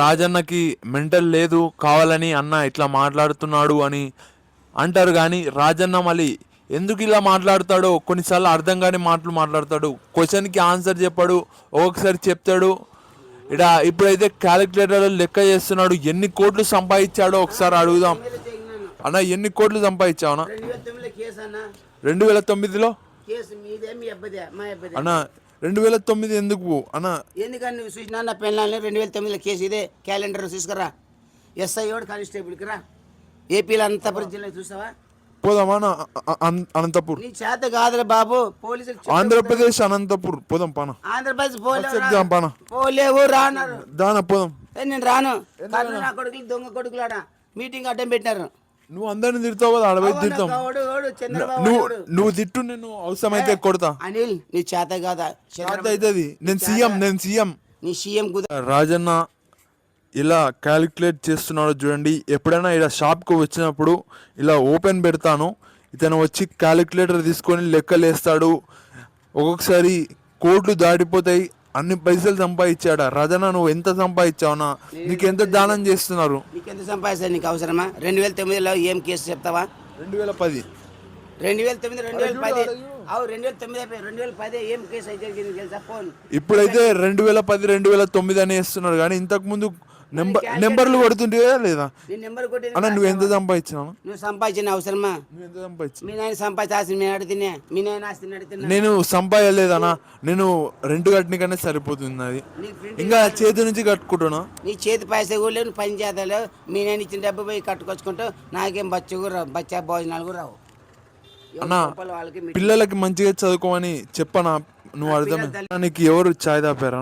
రాజన్నకి mental లేదు కావాలని అన్న ఇట్లా మాట్లాడుతున్నాడు అని అంటారు కానీ రాజన్న మళ్ళీ ఎందుకు ఇలా మాట్లాడతాడో కొన్నిసార్లు అర్థం కాని మాటలు మాట్లాడతాడు. క్వశ్చన్కి ఆన్సర్ చెప్పాడు ఒక్కొక్కసారి చెప్తాడు. ఇడ ఇప్పుడైతే క్యాలిక్యులేటర్ లెక్క చేస్తున్నాడు ఎన్ని కోట్లు సంపాదించాడో ఒకసారి అడుగుదాం. అన్న ఎన్ని కోట్లు సంపాదించావు అన్న? రెండు వేల తొమ్మిదిలో అన్న రెండు వేల తొమ్మిది ఎందుకు అన్న. ఎందుకని నువ్వు చూసినా నా పెళ్ళాలని రెండు వేల తొమ్మిదిలో కేసు ఇదే? క్యాలెండర్ తీసుకురా. ఎస్ఐ ఓడు కానిస్టేబుల్కి రా. ఏపీలో అనంతపురం జిల్లా చూసావా? పోదామా అనంతపూర్. నీ చేత కాదురా బాబు. పోలీసులు. ఆంధ్రప్రదేశ్ అనంతపూర్. పోదాం పాన ఆంధ్రప్రదేశ్ పోలేవు పాన. పోలేవు రాన్నారు దాన పోదాం. నేను రాను. నా కొడుకులు దొంగ కొడుకులాడ మీటింగ్ అడ్డం పెట్టినారు. నువ్వు అందరిని తిడతావు కదా అడవై తిడతాం. చంద్రబాబు నువ్వు తిట్టు నేను అవసరమైతే కొడతా. అనిల్ నీ చేత కాదా? చేత అవుతుంది. నేను సీఎం నేను సీఎం. నీ సీఎం కుద రాజన్న ఇలా క్యాలిక్యులేట్ చేస్తున్నాడో చూడండి. ఎప్పుడైనా ఇలా షాప్కి వచ్చినప్పుడు ఇలా ఓపెన్ పెడతాను. ఇతను వచ్చి క్యాలిక్యులేటర్ తీసుకొని లెక్కలు వేస్తాడు ఒక్కొక్కసారి కోట్లు దాటిపోతాయి. అన్ని పైసలు సంపాదించాడా? రాజన్న నువ్వు ఎంత సంపాదించావునా? నీకు ఎంత దానం చేస్తున్నారు? నీకెంత సంపాదిస్తా నీకు అవసరమా? రెండు వేల తొమ్మిదిలో ఏం కేసు చెప్తావా? రెండు వేల పది. రెండు వేల తొమ్మిది రెండు వేల పది. అవు రెండు వేల తొమ్మిది అయిపోయి రెండు వేల పది ఏం కేసు అయితే జరిగింది తెలుసా? ఫోన్. ఇప్పుడైతే రెండు వేల పది రెండు వేల తొమ్మిది అని వేస్తున్నాడు కానీ ఇంతకు ముందు నెంబర్ నెంబర్లు కొడుతుంటే లేదా? నీ నెంబర్ కొట్టి అన్న నువ్వు ఎంత సంపాదించినావు? నువ్వు సంపాదించిన అవసరమా? నువ్వు ఎంత మీ నాయన సంపాదించి ఆస్తి నేను అడిగితే మీ నాయన ఆస్తి అడిగితే నేను సంపాదలేదన్నా నేను రెంట్ కట్టనికనే సరిపోతుంది అది ఇంకా చేతి నుంచి కట్టుకుంటున్నా. నీ చేతి పైసా కూడా లేవు పని చేతలు మీ నాయన ఇచ్చిన డబ్బు పోయి కట్టుకొచ్చుకుంటావు. నాకేం బచ్చు కూడా రావు బచ్చా భోజనాలు కూడా రావు. అన్నా, పిల్లలకి మంచిగా చదువుకోమని చెప్పనా? నువ్వు అర్థమే నీకు ఎవరు ఛాయ్ తాపారా?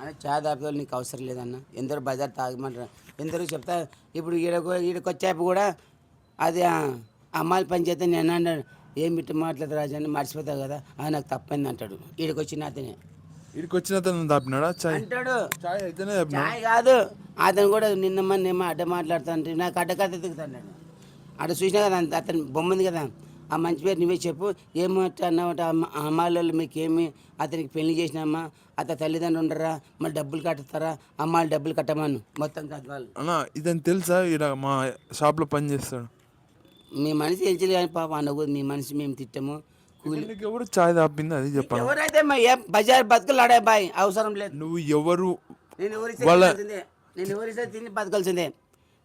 అన్న చాయ్ తాపేవాళ్ళు నీకు అవసరం లేదన్న. ఎందరో బజార్ తాగమంటారు. ఎందరో చెప్తా ఇప్పుడు ఈడకు ఈడకి కూడా అది అమ్మాయిల పని చేస్తే నేను అన్నాడు ఏం ఇట్టు మాట్లాడదు రాజా అని మర్చిపోతావు కదా అది నాకు తప్పైంది అంటాడు. ఈడకి వచ్చిన అతనే. ఇక్కడికి వచ్చిన అతను తాపినాడా? ఛాయ్ అంటాడు. ఛాయ్ అయితేనే చాయ్ కాదు. అతను కూడా నిన్న ఏమో అడ్డ మాట్లాడుతాంటే నాకు అడ్డకథ ఎత్తుకుతాడు అక్కడ చూసినా కదా అంత- అతను బొమ్మ ఉంది కదా. ఆ మంచి పేరు నువ్వే చెప్పు. ఏమంటే అన్నామంటే అమ్మాయిల మీకు ఏమి అతనికి పెళ్ళి చేసినామా? అతని తల్లిదండ్రులు ఉండరా? మళ్ళీ డబ్బులు కట్టుతారా? అమ్మాయిలు డబ్బులు కట్టమను. మొత్తం వాళ్ళు. అన్న ఇతను తెలుసా? ఇక్కడ మా షాప్లో పని చేస్తాడు. మీ మనిషి తెలిసి కానీ పాప అనకూడదు మీ మనిషి మేము తిట్టము. ఎవరు ఛాయ్ తాపింది? అది చెప్పాను? ఎవరైతే మా ఏ బజార్ బతుకులు ఆడే బాయ్ అవసరం లేదు. నువ్వు ఎవరు నేను వాళ్ళ- తినాల్సిందే. నేను ఎవరిస్తే తిని బతకాల్సిందే.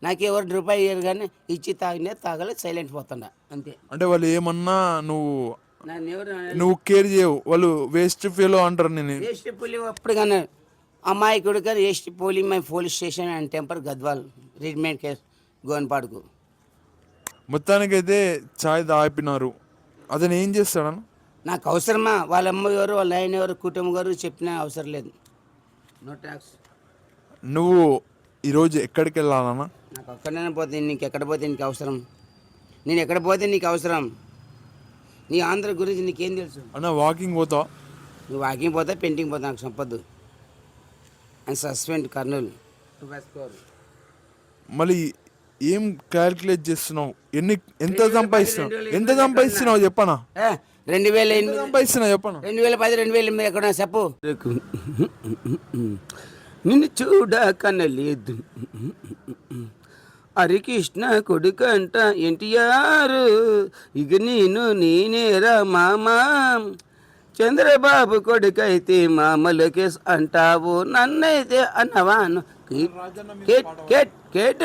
నాకు ఎవరు రూపాయి ఇయ్యరు కానీ ఇచ్చి తాగినే తాగలే సైలెంట్ పోతుండ అంతే. అంటే వాళ్ళు ఏమన్నా నువ్వు నన్ను ఎవరు నువ్వు కేర్ చేయవు. వాళ్ళు వేస్ట్ ఫీల్ అంటారు నేను వేస్ట్ పులి అప్పుడు కానీ అమ్మాయికుడు కానీ వేస్ట్ పోలి my police station and temper Gadwal రిడ్మెంట్ కేసు గోన్పాడుకు. మొత్తానికైతే ఛాయ్ తాపినారు అతను ఏం చేస్తాడన్న? నాకు అవసరమా? వాళ్ళ అమ్మ ఎవరు వాళ్ళ ఆయన ఎవరు కుటుంబం గారు చెప్పినా అవసరం లేదు. నో ట్యాక్స్ నువ్వు ఈరోజు ఎక్కడికి వెళ్ళాలన్నా? నాకు అక్కడనే పోతే నీకు ఎక్కడ పోతే నీకు అవసరం? నేను ఎక్కడ పోతే నీకు అవసరం? నీ ఆంధ్ర గురించి నీకేం తెలుసు? అన్న వాకింగ్ పోతావా నువ్వు వాకింగ్ పోతే పెయింటింగ్ పోతా నాకు చెప్పొద్దు అండ్ సస్పెండ్ కర్నూలు. మళ్ళీ ఏం క్యాల్కులేట్ చేస్తున్నావు? ఎన్ని ఎంత సంపాదిస్తున్నావు? ఎంత సంపాదిస్తున్నావు చెప్పనా? ఏ, రెండు వేల ఎంత ఎనిమిది సంపాదిస్తున్నావు చెప్పనా? రెండు వేల పది రెండు వేల ఎనిమిది ఎక్కడ చెప్పు. నిన్ను చూడ కనలేదు హరికృష్ణ కొడుకంట ఎన్టీఆర్. ఇక నేను నేనేరా మామా. చంద్రబాబు కొడుకైతే మామలకేస్ అంటావు. నన్నైతే అన్నవాను. కేట్. కేట్ కేట్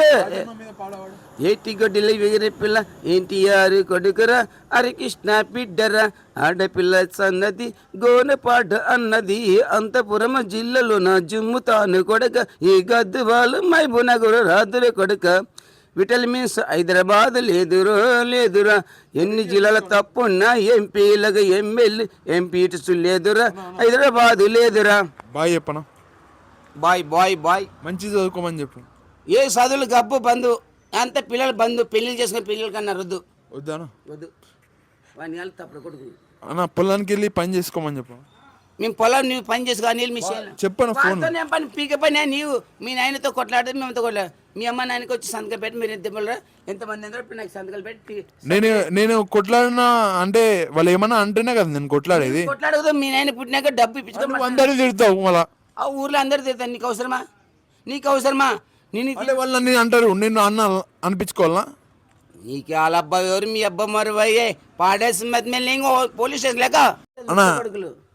ఏటి గొడ్డిల ఎగిరే పిల్ల ఎన్టీఆర్ కొడుకురా. హరికృష్ణ బిడ్డరా. ఆడపిల్ల సన్నది గోనపాట అన్నది. అంతపురం జిల్లాలోన జుమ్ముతాను కొడక. ఈ గద్దువాలు మైబునగురు రాదుల కొడక. విటమిన్స్ హైదరాబాద్ లేదురో లేదురా. ఎన్ని జిల్లాల తప్పున్నా ఎంపీలకు ఎమ్మెల్యే ఎంపీటీసు లేదురా. హైదరాబాద్ లేదురా. బాయ్ చెప్పనా? Bye bye bye. మంచి చదువుకోమని చెప్పు. ఏ చదువులు గబ్బు బంధు అంత పిల్లలు బంధు పెళ్ళి చేసుకుని పిల్లల కన్నా రద్దు. వద్దానా? వద్దు. వాని వాళ్ళు తప్పుడు కొడుకు. అన్న పొలానికి వెళ్ళి పని చేసుకోమని చెప్పు. మేము పొలం నువ్వు పని చేసుకో నీళ్ళు మీ చెప్పను ఫోన్. నేను పని పీక పని నీవు మీ నాయనతో కొట్లాడితే మేమంతో కొట్లాడు మీ అమ్మ నాయనకి వచ్చి సంతకం పెట్టి మీరు ఎంత పిల్లరా ఎంతమంది ఎందరో ఇప్పుడు నాకు సంతకాలు పెట్టి నేను నేను కొట్లాడినా అంటే వాళ్ళు ఏమన్నా అంటేనే కదా నేను కొట్లాడేది. కొట్లాడదు మీ నాయన పుట్టినాక డబ్బు ఇప్పించుకో అందరూ తిడతావు మళ్ళా. ఆ ఊర్లో అందరు తిడతాను నీకు అవసరమా? నీకు అవసరమా? నేను వాళ్ళు నన్ను అంటారు నిన్ను అన్న అనిపించుకోవాలా? నీకు వాళ్ళ అబ్బాయి ఎవరు మీ అబ్బా మరువయ్యే. పాడేసి మధ్య మీద పోలీస్ స్టేషన్ లేక అన్నా.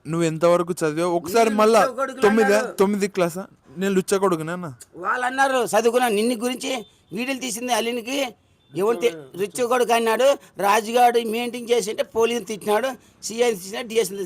నువ్వు ఎంతవరకు చదివావు? ఒకసారి మళ్ళా తొమ్మిది. తొమ్మిది క్లాసా నేను లుచ్చ కొడుకునే అన్న? వాళ్ళు అన్నారు చదువుకున్నా నిన్ను గురించి వీడియోలు తీసింది అల్లినికి. ఎవరి రిచ్ కొడుకు అన్నాడు రాజుగాడు మెయింటైన్ చేసింటే పోలీసుని తిట్టినాడు సిఐ తిట్టినాడు డిఎస్ని